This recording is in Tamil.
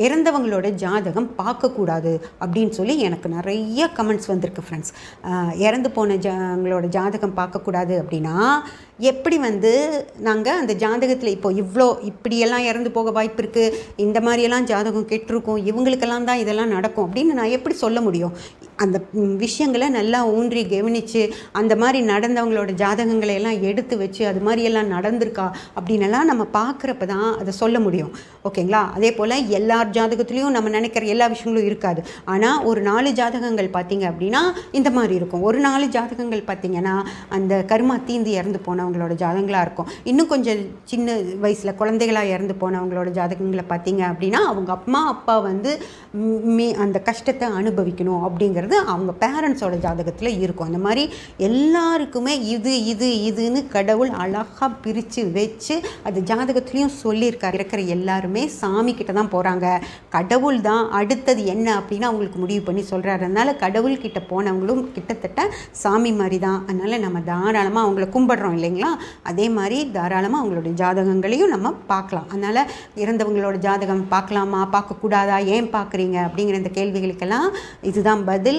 இறந்தவங்களோட ஜாதகம் பார்க்கக்கூடாது அப்படின்னு சொல்லி எனக்கு நிறைய கமெண்ட்ஸ் வந்திருக்கு ஃப்ரெண்ட்ஸ் இறந்து போன ஜாங்களோட ஜாதகம் பார்க்கக்கூடாது அப்படின்னா எப்படி வந்து நாங்கள் அந்த ஜாதகத்தில் இப்போ இவ்வளோ இப்படியெல்லாம் இறந்து போக வாய்ப்பு இருக்குது இந்த மாதிரியெல்லாம் ஜாதகம் கெட்டிருக்கும் இவங்களுக்கெல்லாம் தான் இதெல்லாம் நடக்கும் அப்படின்னு நான் எப்படி சொல்ல முடியும்? அந்த விஷயங்களை நல்லா ஊன்றி கவனித்து அந்த மாதிரி நடந்தவங்களோட ஜாதகங்களை எல்லாம் எடுத்து வச்சு அது மாதிரியெல்லாம் நடந்திருக்கா அப்படின்னெல்லாம் நம்ம பார்க்குறப்ப தான் அதை சொல்ல முடியும். ஓகேங்களா? அதே போல் எல்லார் ஜாதகத்துலேயும் நம்ம நினைக்கிற எல்லா விஷயங்களும் இருக்காது. ஆனால் ஒரு நாலு ஜாதகங்கள் பார்த்தீங்க அப்படின்னா இந்த மாதிரி இருக்கும். ஒரு நாலு ஜாதகங்கள் பார்த்தீங்கன்னா அந்த கருமா தீந்து இறந்து போனவங்களோட ஜாதகங்களாக இருக்கும். இன்னும் கொஞ்சம் சின்ன வயசில் குழந்தைகளாக இறந்து போனவங்களோட ஜாதகங்களை பார்த்தீங்க அப்படின்னா அவங்க அம்மா அப்பா வந்து மீ அந்த கஷ்டத்தை அனுபவிக்கணும் அப்படிங்கிறது அப்படிங்கிறது அவங்க பேரண்ட்ஸோட ஜாதகத்தில் இருக்கும். அந்த மாதிரி எல்லாருக்குமே இது இது இதுன்னு கடவுள் அழகாக பிரித்து வச்சு அது ஜாதகத்துலேயும் சொல்லியிருக்காரு. இருக்கிற எல்லாருமே சாமி கிட்ட தான் போகிறாங்க கடவுள் தான் அடுத்தது என்ன அப்படின்னு அவங்களுக்கு முடிவு பண்ணி சொல்கிறாரு அதனால் கடவுள் கிட்ட போனவங்களும் கிட்டத்தட்ட சாமி மாதிரி தான். அதனால் நம்ம தாராளமாக அவங்கள கும்பிட்றோம் இல்லைங்களா? அதே மாதிரி தாராளமாக அவங்களுடைய ஜாதகங்களையும் நம்ம பார்க்கலாம். அதனால் இறந்தவங்களோட ஜாதகம் பார்க்கலாமா? பார்க்கக்கூடாதா? ஏன் பார்க்குறீங்க? அப்படிங்கிற இந்த கேள்விகளுக்கெல்லாம் இதுதான் பதில்.